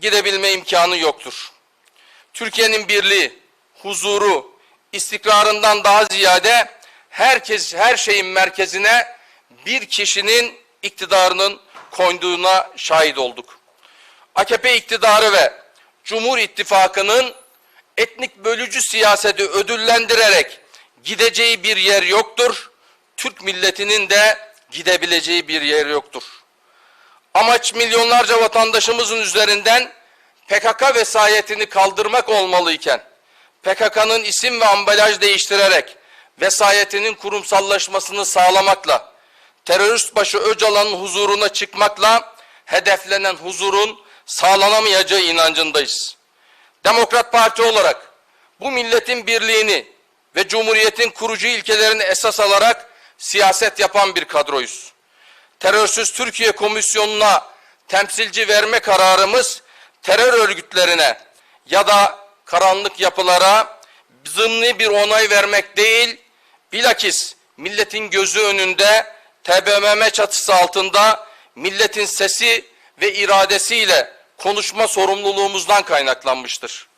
gidebilme imkanı yoktur. Türkiye'nin birliği, huzuru, istikrarından daha ziyade herkes her şeyin merkezine bir kişinin iktidarının koyduğuna şahit olduk. AKP iktidarı ve Cumhur İttifakı'nın etnik bölücü siyaseti ödüllendirerek gideceği bir yer yoktur. Türk milletinin de gidebileceği bir yer yoktur. Amaç milyonlarca vatandaşımızın üzerinden PKK vesayetini kaldırmak olmalıyken PKK'nın isim ve ambalaj değiştirerek vesayetinin kurumsallaşmasını sağlamakla terörist başı Öcalan'ın huzuruna çıkmakla hedeflenen huzurun sağlanamayacağı inancındayız. Demokrat Parti olarak bu milletin birliğini ve Cumhuriyet'in kurucu ilkelerini esas alarak siyaset yapan bir kadroyuz. Terörsüz Türkiye Komisyonu'na temsilci verme kararımız terör örgütlerine ya da karanlık yapılara zımni bir onay vermek değil, bilakis milletin gözü önünde TBMM çatısı altında milletin sesi ve iradesiyle konuşma sorumluluğumuzdan kaynaklanmıştır.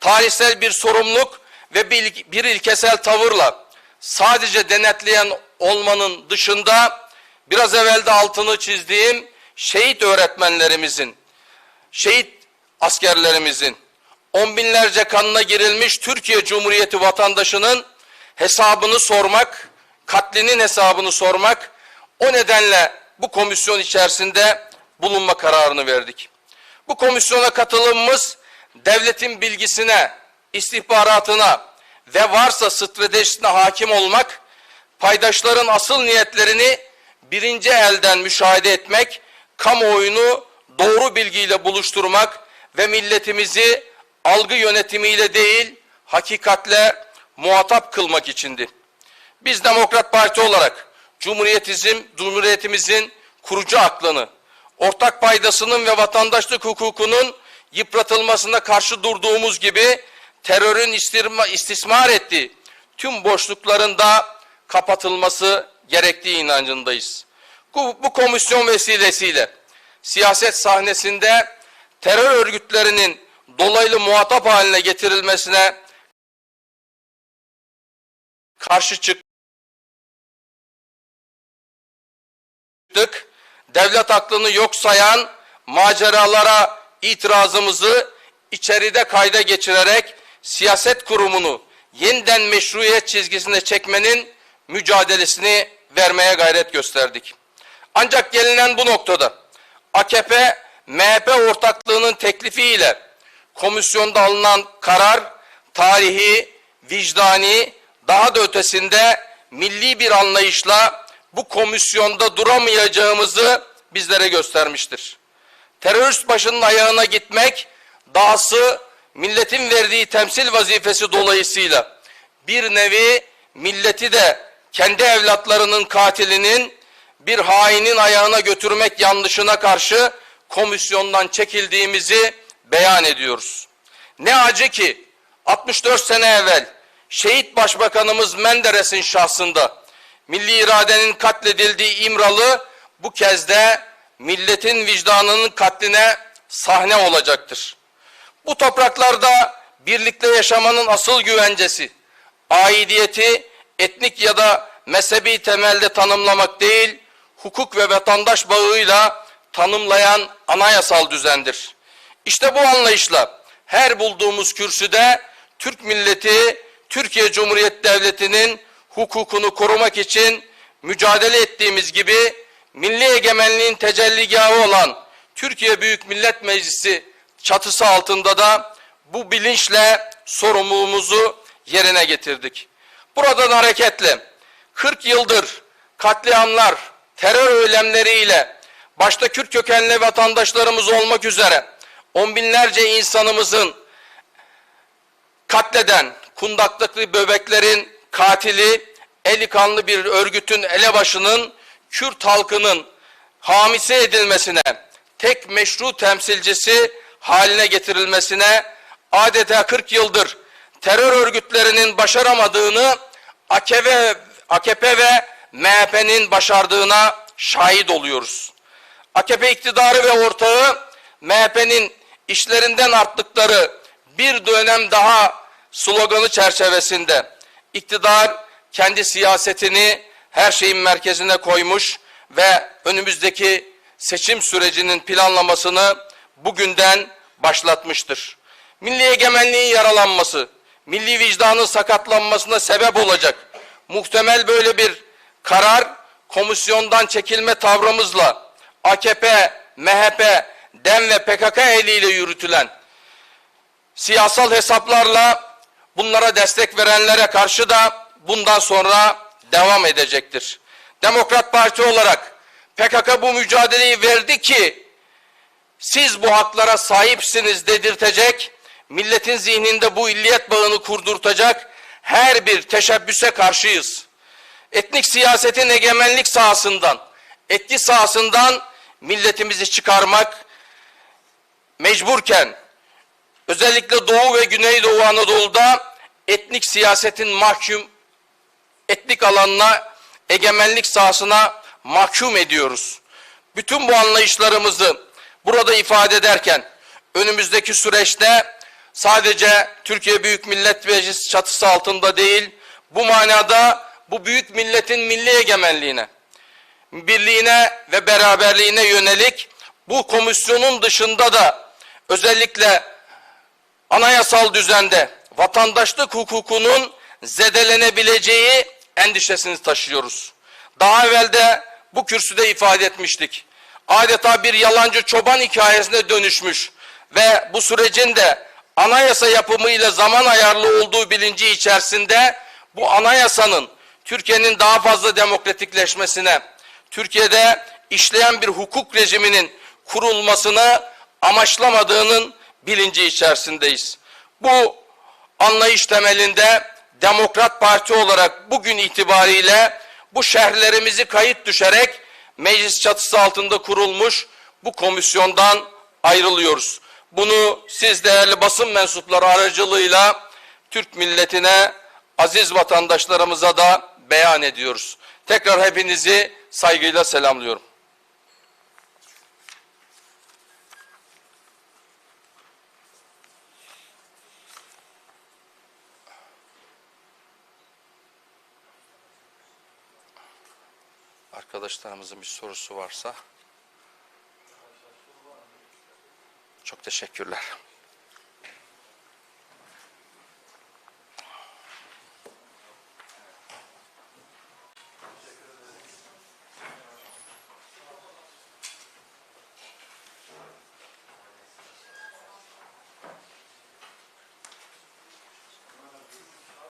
Tarihsel bir sorumluluk ve bir, ilkesel tavırla sadece denetleyen olmanın dışında biraz evvel de altını çizdiğim şehit öğretmenlerimizin, şehit askerlerimizin, on binlerce kanına girilmiş Türkiye Cumhuriyeti vatandaşının hesabını sormak, katlinin hesabını sormak, o nedenle bu komisyon içerisinde bulunma kararını verdik. Bu komisyona katılımımız devletin bilgisine, istihbaratına ve varsa stratejisine hakim olmak, paydaşların asıl niyetlerini birinci elden müşahede etmek, kamuoyunu doğru bilgiyle buluşturmak ve milletimizi algı yönetimiyle değil, hakikatle muhatap kılmak içindi. Biz Demokrat Parti olarak Cumhuriyetizm, Cumhuriyetimizin kurucu aklını, ortak paydasının ve vatandaşlık hukukunun yıpratılmasına karşı durduğumuz gibi terörün istismar ettiği tüm boşlukların da kapatılması gerektiği inancındayız. Bu, bu komisyon vesilesiyle siyaset sahnesinde terör örgütlerinin dolaylı muhatap haline getirilmesine karşı çıktık. Devlet aklını yok sayan maceralara itirazımızı içeride kayda geçirerek siyaset kurumunu yeniden meşruiyet çizgisine çekmenin mücadelesini vermeye gayret gösterdik. Ancak gelinen bu noktada AKP MHP ortaklığının teklifiyle komisyonda alınan karar tarihi, vicdani, daha da ötesinde milli bir anlayışla bu komisyonda duramayacağımızı bizlere göstermiştir. Terörist başının ayağına gitmek, dahası milletin verdiği temsil vazifesi dolayısıyla bir nevi milleti de kendi evlatlarının katilinin bir hainin ayağına götürmek yanlışına karşı komisyondan çekildiğimizi beyan ediyoruz. Ne acı ki 64 sene evvel şehit başbakanımız Menderes'in şahsında milli iradenin katledildiği İmralı bu kez de milletin vicdanının katline sahne olacaktır. Bu topraklarda birlikte yaşamanın asıl güvencesi, aidiyeti etnik ya da mezhebi temelde tanımlamak değil, hukuk ve vatandaş bağıyla tanımlayan anayasal düzendir. İşte bu anlayışla her bulduğumuz kürsüde Türk milleti, Türkiye Cumhuriyeti Devleti'nin hukukunu korumak için mücadele ettiğimiz gibi milli egemenliğin tecelligahı olan Türkiye Büyük Millet Meclisi çatısı altında da bu bilinçle sorumluluğumuzu yerine getirdik. Buradan hareketle 40 yıldır katliamlar, terör eylemleriyle başta Kürt kökenli vatandaşlarımız olmak üzere on binlerce insanımızın katleden kundaklıklı bebeklerin katili eli kanlı bir örgütün elebaşının Kürt halkının hamisi edilmesine, tek meşru temsilcisi haline getirilmesine adeta 40 yıldır terör örgütlerinin başaramadığını AKP, AKP ve MHP'nin başardığına şahit oluyoruz. AKP iktidarı ve ortağı MHP'nin işlerinden arttıkları bir dönem daha sloganı çerçevesinde iktidar kendi siyasetini her şeyin merkezine koymuş ve önümüzdeki seçim sürecinin planlamasını bugünden başlatmıştır. Milli egemenliğin yaralanması, milli vicdanın sakatlanmasına sebep olacak muhtemel böyle bir karar komisyondan çekilme tavrımızla AKP, MHP, DEM ve PKK eliyle yürütülen siyasal hesaplarla bunlara destek verenlere karşı da bundan sonra devam edecektir. Demokrat Parti olarak PKK bu mücadeleyi verdi ki siz bu haklara sahipsiniz dedirtecek, milletin zihninde bu illiyet bağını kurdurtacak her bir teşebbüse karşıyız. Etnik siyasetin egemenlik sahasından, etki sahasından milletimizi çıkarmak mecburken özellikle Doğu ve Güneydoğu Anadolu'da etnik siyasetin mahkum etnik alanına, egemenlik sahasına mahkum ediyoruz. Bütün bu anlayışlarımızı burada ifade ederken önümüzdeki süreçte sadece Türkiye Büyük Millet Meclisi çatısı altında değil, bu manada bu büyük milletin milli egemenliğine, birliğine ve beraberliğine yönelik bu komisyonun dışında da özellikle anayasal düzende vatandaşlık hukukunun zedelenebileceği endişesini taşıyoruz. Daha evvel de bu kürsüde ifade etmiştik. Adeta bir yalancı çoban hikayesine dönüşmüş ve bu sürecin de anayasa yapımıyla zaman ayarlı olduğu bilinci içerisinde bu anayasanın Türkiye'nin daha fazla demokratikleşmesine, Türkiye'de işleyen bir hukuk rejiminin kurulmasını amaçlamadığının bilinci içerisindeyiz. Bu anlayış temelinde Demokrat Parti olarak bugün itibariyle bu şerhlerimizi kayıt düşerek meclis çatısı altında kurulmuş bu komisyondan ayrılıyoruz. Bunu siz değerli basın mensupları aracılığıyla Türk milletine, aziz vatandaşlarımıza da beyan ediyoruz. Tekrar hepinizi saygıyla selamlıyorum. Arkadaşlarımızın bir sorusu varsa. Teşekkürler.